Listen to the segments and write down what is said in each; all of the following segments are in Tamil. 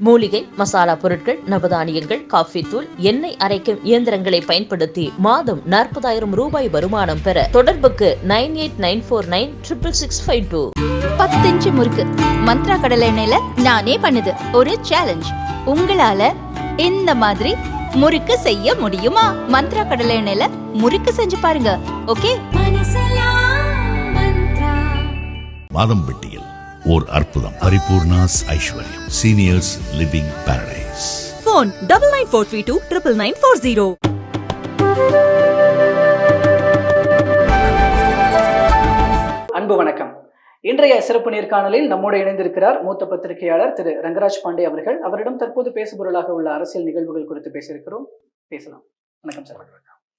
மூலிகை மசாலா பொருட்கள் நவதானியங்கள் காஃபி தூள் எண்ணெய் அரைக்கும் இயந்திரங்களை பயன்படுத்தி மாதம் நாற்பதாயிரம் ரூபாய் வருமானம் பெற தொடர்புக்கு nine eight nine four nine triple six five two. பத்து இன்ச்சு முறுக்கு மந்த்ரா கடலை எண்ணெயில நானே பண்ணுது. ஒரு சேலஞ்ச் உங்களால இந்த மாதிரி முறுக்கு செய்ய முடியுமா? மந்த்ரா கடலை எண்ணெயில முறுக்கு செஞ்சு பாருங்க. ஓகே மாதம்பட்டியில் ஓர் அற்புதம். Paripoorna's Aishwaryam. Seniors living paradise phone double nine four three two triple nine four zero. அன்பு வணக்கம். இன்றைய சிறப்பு நேர்காணலில் நம்மோடு இணைந்திருக்கிறார் மூத்த பத்திரிகையாளர் திரு ரங்கராஜ் பாண்டே அவர்கள். அவரிடம் தற்போது பேசுபொருளாக உள்ள அரசியல் நிகழ்வுகள் குறித்து பேசியிருக்கிறோம். பேசலாம். வணக்கம் சார்.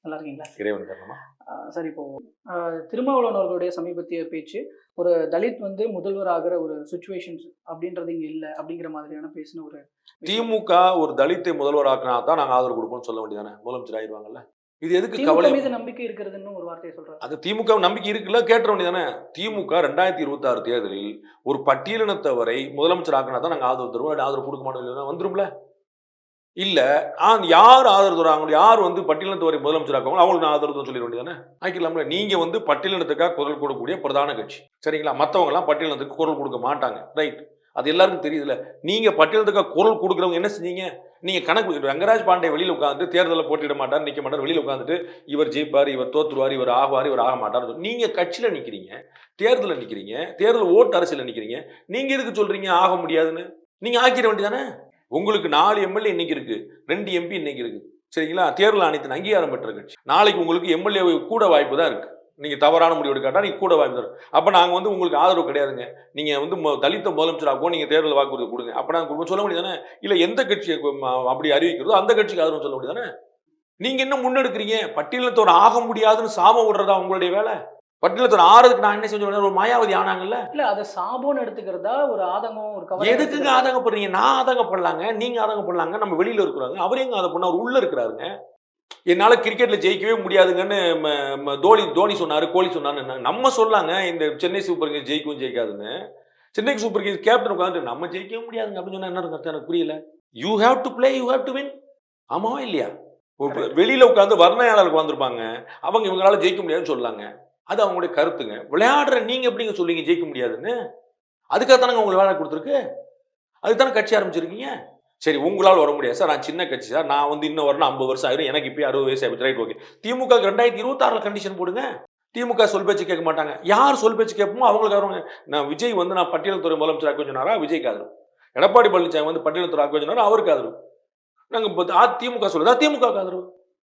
நல்லா இருக்கீங்களா? சார் இப்போ ஆஹ் திருமாவளவன் அவர்களுடைய சமீபத்திய பேச்சு ஒரு தலித் வந்து முதல்வர் ஆகிற ஒரு சுச்சுவேஷன்ஸ் அப்படின்றது இங்க இல்லை அப்படிங்கிற மாதிரியான பேசின ஒரு திமுக ஒரு தலித்தை முதல்வர் ஆக்கினா தான் நாங்க ஆதரவு கொடுப்போம்னு சொல்ல வேண்டியதானே? முதலமைச்சர் ஆயிடுவாங்கல்ல? இது எதுக்கு கவலை? மீது நம்பிக்கை இருக்கிறதுன்னு ஒரு வார்த்தையை சொல்றாரு. அது திமுக நம்பிக்கை இருக்குல்ல கேட்ட வேண்டியதானே? திமுக ரெண்டாயிரத்தி இருபத்தி ஆறு தேர்தலில் ஒரு பட்டியலினத்தவரை முதலமைச்சர் ஆக்கினா தான் நாங்க ஆதரவு தருவோம் ஆதரவு கொடுக்க மாட்டோம் வந்துரும்ல? இல்லை ஆ யார் ஆதரவு தருவாங்க? யார் வந்து பட்டியலினத்தவரை முதலமைச்சர் ஆக்குவாங்க அவங்களுக்கு நான் ஆதரவு சொல்லிட வேண்டியதானே ஆக்கிடலாம்ல நீங்க வந்து பட்டியலினத்துக்காக குரல் கொடுக்கக்கூடிய பிரதான கட்சி. சரிங்களா? மத்தவங்க எல்லாம் பட்டியலினத்துக்கு குரல் கொடுக்க மாட்டாங்க. ரைட் அது எல்லாருக்கும் தெரியுதுல நீங்க பட்டியலத்துக்காக குரல் கொடுக்குறவங்க என்ன செஞ்சீங்க? நீங்க கணக்கு ரங்கராஜ் பாண்டே வெளியில் உட்காந்து தேர்தலில் போட்டிட மாட்டார் நிற்க மாட்டார். வெளியில் உட்காந்துட்டு இவர் ஜெயிப்பார் இவர் தோத்துருவார் இவர் ஆகுவார் இவர் ஆக மாட்டார் நீங்க கட்சியில நிக்கிறீங்க தேர்தலில் நிக்கிறீங்க தேர்தல் ஓட்டு அரசியல நிக்கிறீங்க நீங்க எதுக்கு சொல்றீங்க ஆக முடியாதுன்னு? நீங்க ஆக்கிட வேண்டியதானே உங்களுக்கு நாலு எம்எல்ஏ இன்னைக்கு இருக்கு. ரெண்டு எம்பி இன்னைக்கு இருக்கு. சரிங்களா? தேர்தல் ஆணையத்தின் அங்கீகாரம் பெற்ற கட்சி. நாளைக்கு உங்களுக்கு எம்எல்ஏ கூட வாய்ப்பு தான் இருக்கு. நீங்க தவறான முடிவு எடுக்காட்டா நீங்க கூட வாய்ப்பு தரும். அப்ப நாங்க வந்து உங்களுக்கு ஆதரவு கிடையாதுங்க. நீங்க வந்து தலித்த முதலமைச்சராகவும் நீங்க தேர்தல் வாக்குறுதி கொடுங்க. அப்ப நாங்க குடும்பம் சொல்ல முடியாதானே? இல்ல எந்த கட்சியை அப்படி அறிவிக்கிறதோ அந்த கட்சிக்கு ஆதரவு சொல்ல முடியாதானே? நீங்க என்ன முன்னெடுக்கிறீங்க? பட்டியலத்தோட ஆக முடியாதுன்னு சாபம் விடுறதா உங்களுடைய வேலை? பட்டியலத்தோட ஆறதுக்கு நான் என்ன செஞ்சு ஒரு மாயாவதி ஆனாங்கல்ல? இல்ல அதை சாபோன்னு எடுத்துக்கிறதா ஒரு ஆதங்கம் ஒரு கவலை எதுக்குங்க? ஆதங்கப்படுறீங்க? நான் ஆதங்கப்படலாங்க நீங்க ஆதங்கப்படலாங்க நம்ம வெளியில இருக்கிறாங்க. அவர் எங்க அதை பண்ண அவர் உள்ள இருக்கிறாருங்க. என்னால கிரிக்கெட்ல ஜெயிக்கவே முடியாதுங்கன்னு தோனி தோனி சொன்னாரு கோலி சொன்னாரு நம்ம சொல்லாங்க இந்த சென்னை சூப்பர் கிங்ஸ் ஜெயிக்கவும் ஜெயிக்காதுன்னு. சென்னை சூப்பர் கிங்ஸ் கேப்டன் உட்காந்து நம்ம ஜெயிக்கவே முடியாதுங்க அப்படின்னு சொன்னா என்ன அர்த்தம்? எனக்கு புரியல. You have to play you have to win ஆமாவா இல்லையா? வெளியில உட்காந்து வர்ணையாளர் உட்காந்துருப்பாங்க அவங்க இவங்களால ஜெயிக்க முடியாதுன்னு சொல்லாங்க அது அவங்களுடைய கருத்துங்க. விளையாடுற நீங்க எப்படிங்க சொல்லுவீங்க? ஜெயிக்க முடியாதுன்னு. அதுக்காக தானங்க உங்களுக்கு வேலை கொடுத்துருக்கு? அதுக்கு தானே கட்சி ஆரம்பிச்சிருக்கீங்க? சரி உங்களால் வர முடியாது சார். நான் சின்ன கட்சி சார். நான் வந்து இன்னும் வரணும் ஐம்பது வருஷம் ஆயிரும். எனக்கு இப்போ அறுபது வயசு ஆயிடுச்சு. ரைட் ஓகே திமுக ரெண்டாயிரத்தி இருபத்தாறுல கண்டிஷன் போடுங்க. திமுக சொல் பேச்சு கேட்க மாட்டாங்க. யார் சொல் பேச்சு கேட்போமோ அவங்களுக்கு வருவாங்க நான் விஜய் வந்து நான் பட்டியல்துறை முதலமைச்சர் ஆக்க சொன்னாரா? விஜய்க்கு ஆதரவு. எடப்பாடி பழனிசாமி வந்து பட்டியலத்துறை ஆக்க சொன்னாரா? அவருக்கு ஆதரவு. நாங்கள் இப்போ திமுக சொல்லுதா. திமுக ஆதரவு.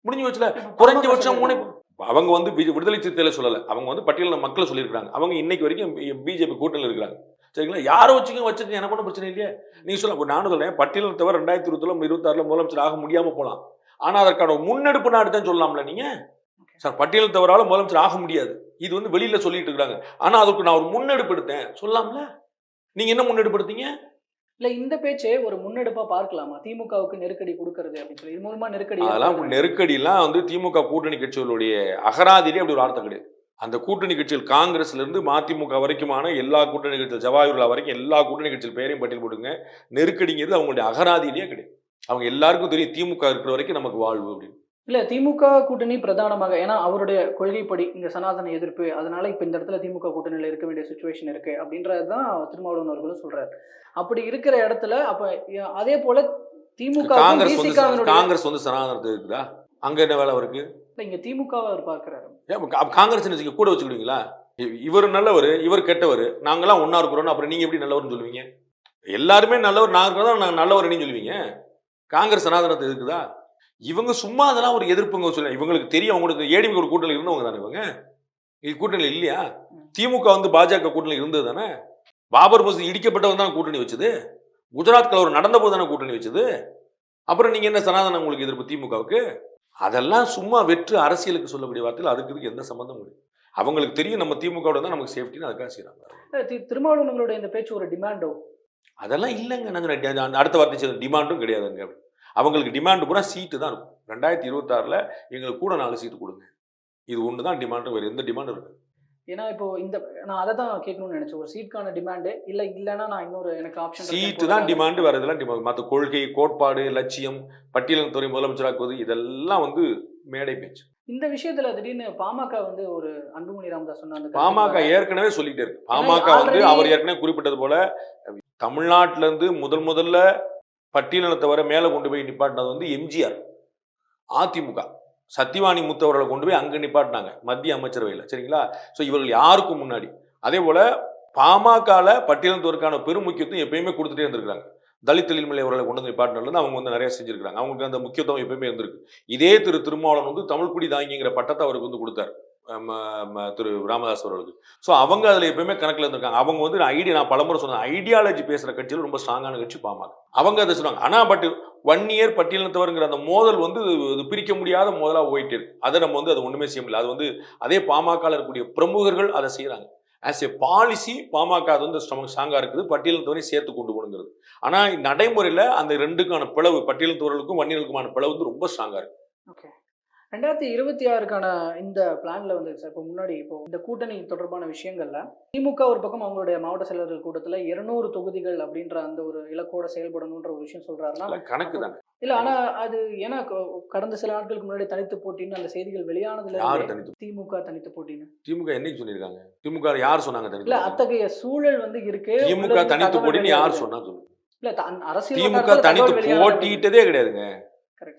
முடிஞ்சு வச்சுல குறைஞ்சபட்சம் மூணு அவங்க வந்து வி- விடுதலை சிறுத்தையில சொல்லல. அவங்க வந்து பட்டியலின மக்களை சொல்லியிருக்காங்க அவங்க இன்னைக்கு வரைக்கும் பிஜேபி கூட்டணியில் இருக்கிறாங்க. சரிங்களா? யாரை வச்சுக்க வச்சுக்க எனக்கு ஒன்றும் பிரச்சனை இல்லையே. நீங்க சொல்ல நானும் சொல்றேன். பட்டியலில் தவிர ரெண்டாயிரத்தி இருபத்துல இருபத்தாறுல முதலமைச்சர் ஆக முடியாம போலாம். ஆனா அதற்கான முன்னெடுப்பு நாடு தான் சொல்லலாம்ல நீங்க? சார் பட்டியல் தவறால முதலமைச்சர் ஆக முடியாது. இது வந்து வெளியில சொல்லிட்டு இருக்காங்க ஆனா அதுக்கு நான் ஒரு முன்னெடுப்பு எடுத்தேன். சொல்லலாம்ல? நீங்க என்ன முன்னெடுப்பு எடுத்தீங்க? இல்ல இந்த பேச்சே ஒரு முன்னெடுப்பா பார்க்கலாமா? திமுகவுக்கு நெருக்கடி கொடுக்கறது அப்படின்னு சொல்லி. இது மூலமா நெருக்கடி அதெல்லாம். நெருக்கடிலாம் வந்து திமுக கூட்டணி கட்சிகளுடைய அகராதிலே அப்படி ஒரு வார்த்தை கிடையாது. அந்த கூட்டணி கட்சிகள் காங்கிரஸ்ல இருந்து மதிமுக வரைக்குமான எல்லா கூட்டணி கட்சிகள் ஜவாஹர்லா வரைக்கும் எல்லா கூட்டணி கட்சிகள் பேரையும் பட்டியல் போடுங்க நெருக்கடிங்கிறது அவங்களுடைய அகராதியிலேயே கிடையாது. அவங்க எல்லாருக்கும் தெரியும் திமுக இருக்கிற வரைக்கும் நமக்கு வாழ்வு அப்படின்னு. இல்ல திமுக கூட்டணி பிரதானமாக. ஏன்னா அவருடைய கொள்கைப்படி இந்த சனாதன எதிர்ப்பு அதனால இப்ப இந்த இடத்துல திமுக கூட்டணியில இருக்க வேண்டிய சுச்சுவேஷன் இருக்கு அப்படின்றதுதான் திருமாவளவன் அவர்களும் சொல்றாரு. அப்படி இருக்கிற இடத்துல அப்ப அதே போல திமுக காங்கிரஸ் வந்து காங்கிரஸ் வந்து சனாதனத்தை இருக்குதா? அங்க என்ன வேலை இருக்கு இங்க திமுக அவர் பார்க்கிறாரு. காங்கிரஸ் கூட வச்சுக்கிடுவீங்களா? இவர் நல்லவர் இவர் கெட்டவர் நாங்கெல்லாம் ஒண்ணா இருக்கிறோம் அப்புறம் நீங்க எப்படி நல்லவர்னு சொல்லுவீங்க? எல்லாருமே நல்லவர் நான் நல்லவர் நீங்க சொல்லுவீங்க? காங்கிரஸ் சனாதனத்தை இருக்குதா? இவங்க சும்மா அதெல்லாம் ஒரு எதிர்ப்புங்க சொல்ல இவங்களுக்கு தெரியும் அவங்களுக்கு ஏடிஎம் ஒரு கூட்டணியில் இருந்தவங்க தானே இவங்க? இது கூட்டணியில் இல்லையா? திமுக வந்து பாஜக கூட்டணியில் இருந்தது தானே? பாபர் மசூதி இடிக்கப்பட்டவன் தான் கூட்டணி வச்சது? குஜராத் கலவரம் நடந்த போது தானே கூட்டணி வச்சது? அப்புறம் நீங்க என்ன சனாதனம் உங்களுக்கு எதிர்ப்பு திமுகவுக்கு? அதெல்லாம் சும்மா வெற்று அரசியலுக்கு சொல்லக்கூடிய வார்த்தையில் அதுக்கு இதுக்கு எந்த சம்மந்தமும் இல்லை. அவங்களுக்கு தெரியும் நம்ம திமுகவோட தான் நமக்கு சேஃப்டின்னு அதுக்காக செய்யறாங்க திருமாவளவன் அவர்களுடைய இந்த பேச்சு ஒரு டிமாண்டோ? அதெல்லாம் இல்லைங்க அந்த அடுத்த வார்த்தை டிமாண்டும் கிடையாதுங்க. அவங்களுக்கு டிமாண்டு பூரா சீட்டு தான் இருக்கும். ரெண்டாயிரத்தி இருபத்தாறில் எங்களுக்கு கூட நாலு சீட்டு கொடுங்க. இது ஒன்று தான் டிமாண்டு வேறு எந்த டிமாண்டும் இருக்கு ஏன்னா இப்போ இந்த நான் அதை தான் கேட்கணும்னு நினைச்சேன். ஒரு சீட்கான டிமாண்டு இல்ல இல்லைன்னா நான் இன்னொரு எனக்கு ஆப்ஷன் சீட்டு தான் டிமாண்டு வேற இதெல்லாம் டிமாண்ட் மற்ற கொள்கை கோட்பாடு லட்சியம் பட்டியலின் துறை முதலமைச்சராக்குவது இதெல்லாம் வந்து மேடை பேச்சு. இந்த விஷயத்துல திடீர்னு பாமக வந்து ஒரு அன்புமணி ராமதாஸ் சொன்ன அந்த பாமக ஏற்கனவே சொல்லிட்டே இருக்கு. பாமக வந்து அவர் ஏற்கனவே குறிப்பிட்டது போல தமிழ்நாட்டுல இருந்து முதல் முதல்ல பட்டியலினை தவிர மேலே கொண்டு போய் நிப்பாட்டினது வந்து எம்ஜிஆர். அதிமுக. சத்தியவாணி முத்தவர்களை கொண்டு போய் அங்கே நிப்பாட்டினாங்க மத்திய அமைச்சரவையில் சரிங்களா? ஸோ இவர்கள் யாருக்கும் முன்னாடி? அதே போல் பாமகவில் பட்டியலினத்தோருக்கான பெரும் முக்கியத்துவம் எப்பயுமே கொடுத்துட்டே இருந்திருக்காங்க தலித் எழில்மலை அவர்களை கொண்டு வந்து நிப்பாட்டினதுல அவங்க வந்து நிறைய செஞ்சிருக்காங்க அவங்களுக்கு அந்த முக்கியத்துவம் எப்பயுமே இருந்திருக்கு. இதே திரு திருமாவளவன் வந்து தமிழ்குடி தாங்கிங்கிற பட்டத்தை அவருக்கு வந்து கொடுத்தாரு. திரு ராமதாஸ் அவர்களுக்கு. ஸோ அவங்க அதில் எப்பயுமே கணக்கில் இருந்திருக்காங்க. அவங்க வந்து நான் ஐடியா நான் பலமுறை சொன்னேன். ஐடியாலஜி பேசுகிற கட்சியில் ரொம்ப ஸ்ட்ராங்கான கட்சி பாமக அவங்க அதை சொல்லுவாங்க ஆனால் பட் ஒன் இயர் பட்டியலினத்தவருங்கிற அந்த மோதல் வந்து இது பிரிக்க முடியாத மோதலாக போயிட்டு இருக்கு. அதை நம்ம வந்து அதை ஒன்றுமே செய்ய முடியல. அது வந்து அதே பாமகவில் இருக்கக்கூடிய பிரமுகர்கள் அதை செய்கிறாங்க ஆஸ் ஏ பாலிசி பாமக அது வந்து ஸ்ட்ராங்காக இருக்குது. பட்டியலினத்தவரையும் சேர்த்து கொண்டு போகணுங்கிறது. ஆனால் நடைமுறையில் அந்த ரெண்டுக்கான பிளவு பட்டியலினத்தவர்களுக்கும் வன்னியர்களுக்குமான பிளவு வந்து ரொம்ப ஸ்ட்ராங்காக இருக்குது ஓகே ரெண்டாயிரத்தி இருபத்தி ஆறுக்கான இந்த பிளான்ல வந்து சார் இப்போ முன்னாடி இப்போ இந்த கூட்டணி தொடர்பான விஷயங்கள்ல திமுக ஒரு பக்கம் அவங்களுடைய மாவட்ட செயலர்கள் கூட்டத்துல இருநூறு தொகுதிகள் அப்படின்ற அந்த ஒரு இலக்கோட செயல்படணுன்ற ஒரு விஷயம் சொல்றாருன்னா கணக்கு தானே. இல்ல ஆனா அது ஏன்னா கடந்த சில நாட்களுக்கு முன்னாடி தனித்து போட்டின்னு அந்த செய்திகள் வெளியானதுல யார் தனித்து திமுக தனித்து போட்டின்னு. திமுக என்னைக்கு சொல்லியிருக்காங்க? திமுக யார் சொன்னாங்க இல்ல அத்தகைய சூழல் வந்து இருக்கு திமுக தனித்து போட்டின்னு யார். சொன்னா சொல்லுங்க. இல்ல அரசியல் திமுக தனித்து போட்டிட்டதே கிடையாதுங்க. sir.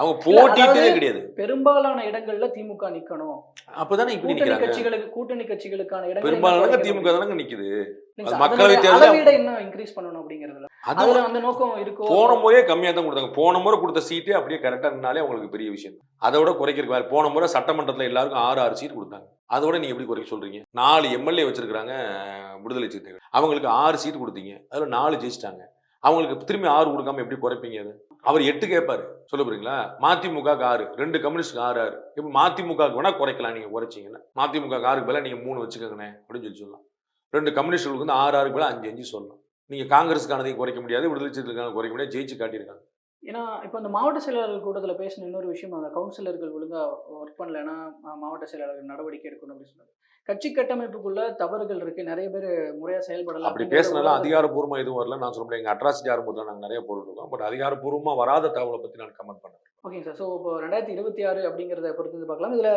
அவங்க அதாவது கிடையாது. பெரும்பாலான இடங்கள்ல திமுக நிக்கணும். அப்பதானே இப்படி கூட்டணி நிக்கிறாங்க. கட்சிகளுக்கு கூட்டணி கட்சிகளுக்கான இடங்கள் பெரும்பாலான திமுக தானங்க நிக்குது. மக்களவை அளவீடை இன்னும் இன்க்ரீஸ் பண்ணணும் அப்படிங்கறதுல. அது அதுல அந்த நோக்கம் இருக்கோ? போன முறையே கம்மியா தான் கொடுத்தாங்க. போன முறை கொடுத்த சீட்டே அப்படியே கரெக்டா இருந்தாலே அவங்களுக்கு பெரிய விஷயம். அதை விட குறைக்கிறதுக்கு போன முறை சட்டமன்றத்துல எல்லாருக்கும் ஆறு ஆறு சீட் கொடுத்தாங்க. அதோட நீங்க எப்படி குறைக்க சொல்றீங்க? நாலு எம்எல்ஏ வச்சிருக்காங்க விடுதலை சிறுத்தைகள். அவங்களுக்கு ஆறு சீட் கொடுத்தீங்க. அதுல நாலு ஜெயிச்சிட்டாங்க. அவங்களுக்கு திரும்பி ஆறு கொடுக்காம எப்படி குறைப்பீங்க அது? அவர் எட்டு கேட்பாரு சொல்ல போறீங்களா? மதிமுக ஆறு. ரெண்டு கம்யூனிஸ்ட் ஆறு ஆறு இப்போ மதிமுக வேணா குறைக்கலாம். நீங்க குறைச்சிங்கன்னா. மதிமுக ஆறுக்கு பதிலா நீங்க மூணு வச்சுக்கோங்கண்ணே அப்படின்னு சொல்லி சொல்லலாம். ரெண்டு கம்யூனிஸ்டுகளுக்கு வந்து ஆறு ஆறுக்கு பதிலா அஞ்சு அஞ்சு சொல்லலாம் நீங்க காங்கிரஸுக்கானதையும் குறைக்க முடியாது விடுதலை சிறுத்தைகளுக்கான குறைக்க முடியாது ஜெயிச்சு காட்டியிருக்காங்க. ஏன்னா இப்போ அந்த மாவட்ட செயலாளர்கள் கூட்டத்துல பேசின இன்னொரு விஷயம் அந்த கவுன்சிலர்கள் ஒழுங்கா ஒர்க் பண்ணலைன்னா மாவட்ட செயலாளர்கள் நடவடிக்கை எடுக்கணும் அப்படின்னு சொன்னாங்க. கட்சி கட்டமைப்புக்குள்ள தவறுகள் இருக்கு. நிறைய பேர் முறையா செயல்படல அப்படி பேசினாலும் ஒரு- அதிகாரப்பூர்வமா எதுவும் வரல நான் சொல்ல முடியாது எங்க அட்ராசிட்டி ஆரம்பத்தில் நாங்கள் நிறைய போட்டுருக்கோம் பட் அதிகாரப்பூர்வமா வராத தகவலை பத்தி நான் கமெண்ட் பண்ணேன் ஓகேங்க சார் ஸோ இப்போ ரெண்டாயிரத்தி இருபத்தி ஆறு அப்படிங்கிறத பொறுத்து வந்து பார்க்கலாம். இதுல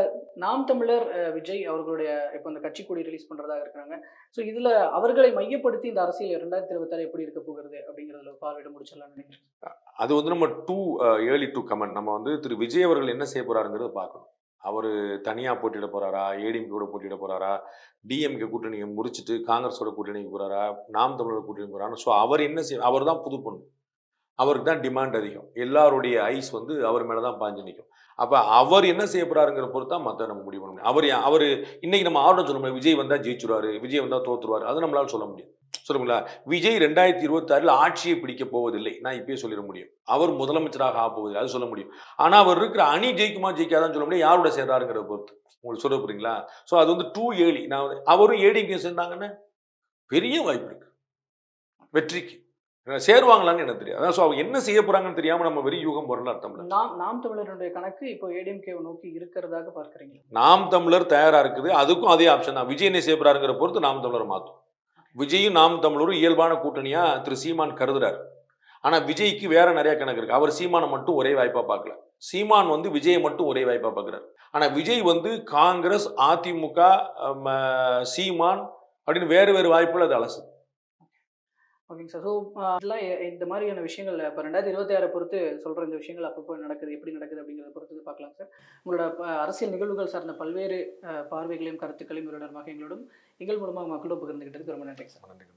நாம் தமிழர் அஹ், விஜய் அவர்களுடைய இப்போ இந்த கட்சி கூடி ரிலீஸ் பண்ணுறதாக இருக்காங்க ஸோ இதுல அவர்களை மையப்படுத்தி இந்த அரசியல் ரெண்டாயிரத்தி இருபத்தாறு எப்படி இருக்க போகிறது அப்படிங்கிறதுல பார்வையிட முடிச்சிடலாம் நினைக்கிறேன் அது வந்து நம்ம டூ ஏர்லி டூ கமெண்ட் நம்ம வந்து திரு விஜய் அவர்கள் என்ன செய்ய போறாருங்கிறத பார்க்கணும். அவர் தனியாக போட்டியிட போறாரா? கூட போட்டியிட போறாரா? டிஎம்கே கூட்டணியை முறிச்சிட்டு காங்கிரஸோட கூட்டணிக்கு போறாரா? நாம் தமிழர் கூட்டணி போகிறாரா ஸோ அவர் என்ன செய் அவர் தான் புது பொண்ணு. அவருக்கு தான் டிமாண்ட் அதிகம். எல்லாருடைய ஐஸ் வந்து அவர் மேலே தான் பாஞ்சு நிற்கும் அப்போ அவர் என்ன செய்ய போறாருங்கிற பொறுத்து தான் மற்ற நம்ம முடிவு பண்ண முடியும் அவர் அவர் இன்னைக்கு நம்ம ஆர்டர் சொல்ல முடியும் விஜய் வந்தால் ஜெயிச்சுருவாரு விஜய் வந்தால் தோற்றுருவார் அதை நம்மளால சொல்ல முடியும் சொல்லுங்களா? விஜய் ரெண்டாயிரத்தி இருபத்தாறில் ஆட்சியை பிடிக்க போவதில்லை. நான் இப்பயே சொல்லிட முடியும். அவர் முதலமைச்சராக ஆக போவதில்லை. அது சொல்ல முடியும். ஆனால் அவர் இருக்கிற அணி ஜெயிக்குமா ஜெயிக்காதான்னு சொல்ல முடியும் யாரோட சேர்றாருங்கிற பொறுத்து. உங்களுக்கு சொல்ல போறீங்களா ஸோ அது வந்து டூ ஏழி நான் அவரும் ஏடிக்கு சேர்ந்தாங்கன்னா பெரிய வாய்ப்பு இருக்கு. வெற்றிக்கு. சேருவாங்களான்னு எனக்கு தெரியாது. அதான் ஸோ அவங்க என்ன செய்ய போறாங்கன்னு தெரியாம நம்ம வெறும் யூகம் போறோம்னு அர்த்தம் இல்லை. நாம் நாம் தமிழருடைய கணக்கு இப்போ ஏடிஎம்கே நோக்கி இருக்கிறதாக பார்க்கறீங்க நாம் தமிழர் தயாரா இருக்குது. அதுக்கும் அதே ஆப்ஷன் தான். விஜய் என்ன செய்ய போறாருங்கிற பொறுத்து நாம் தமிழர் மாற்றும் விஜயும் நாம் தமிழரும் இயல்பான கூட்டணியா திரு சீமான் கருதுறாரு. ஆனா விஜய்க்கு வேற நிறைய கணக்கு இருக்கு. அவர் சீமானை மட்டும் ஒரே வாய்ப்பா பார்க்கல. சீமான் வந்து விஜயை மட்டும் ஒரே வாய்ப்பா பார்க்குறாரு. ஆனா விஜய் வந்து காங்கிரஸ் அதிமுக சீமான் அப்படின்னு வேறு வேறு வாய்ப்புகள் அது அலசு ஓகேங்க சார் ஸோ இதெல்லாம் எ- இந்த மாதிரியான விஷயங்கள் இப்போ ரெண்டாயிரத்தி இருபத்தி ஆறை பொறுத்து சொல்கிற இந்த விஷயங்கள் அப்பப்போ நடக்குது எப்படி நடக்குது அப்படிங்கிறத பொறுத்து பார்க்கலாம் சார் உங்களோட அரசியல் நிகழ்வுகள் சார்ந்த பல்வேறு பார்வைகளையும் கருத்துக்களையும் இவரிடமாக எங்களோடும் எங்கள் மூலமாக மக்களோடு பகிர்ந்துக்கிட்டதுக்கு ரொம்ப நன்றி சார் நன்றி